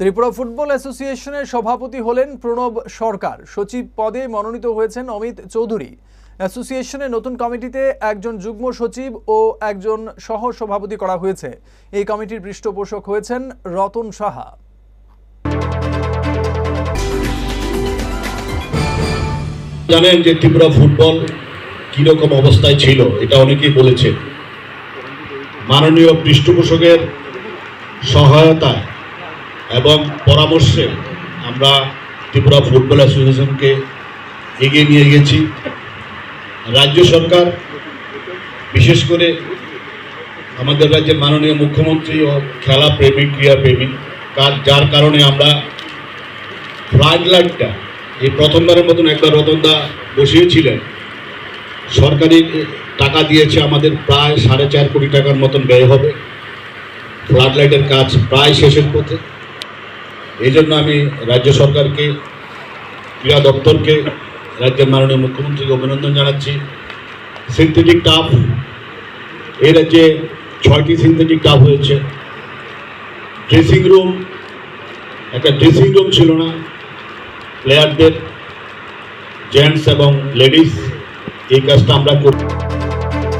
Tripura football অ্যাসোসিয়েশনের সভাপতি হলেন প্রণব সরকার। সচিব পদে মনোনীত হয়েছেন অমিত চৌধুরী। অ্যাসোসিয়েশনের নতুন কমিটিতে একজন যুগ্ম সচিব ও একজন সহ সভাপতি করা হয়েছে। এই কমিটির পৃষ্ঠপোষক হয়েছেন রতন সাহা। জানেন যে ত্রিপুরা ফুটবল কীরকম অবস্থায় ছিল, এটা অনেকেই বলেছে মাননীয় পৃষ্ঠপোষকের সহায়তায় এবং পরামর্শে আমরা ত্রিপুরা ফুটবল অ্যাসোসিয়েশনকে এগিয়ে নিয়ে গেছি। রাজ্য সরকার, বিশেষ করে আমাদের রাজ্যের মাননীয় মুখ্যমন্ত্রী ও খেলা প্রেমিক ক্রীড়া প্রেমিক কার, যার কারণে আমরা ফ্লাড লাইটটা এই প্রথমবারের মতন একবার রতনদা বসিয়েছিলেন। সরকারি টাকা দিয়েছে আমাদের প্রায় সাড়ে চার কোটি টাকার মতন ব্যয় হবে। ফ্লাড লাইটের কাজ প্রায় শেষের পথে। এই জন্য আমি রাজ্য সরকারকে, ক্রীড়া দপ্তরকে, রাজ্যের মাননীয় মুখ্যমন্ত্রীকে অভিনন্দন জানাচ্ছি। সিনথেটিক টাফ এই রাজ্যে ছয়টি সিনথেটিক টাফ হয়েছে। ড্রেসিং রুম একটা ড্রেসিং রুম ছিল না। প্লেয়ারদের জেন্টস এবং লেডিস এই কাজটা আমরা করি।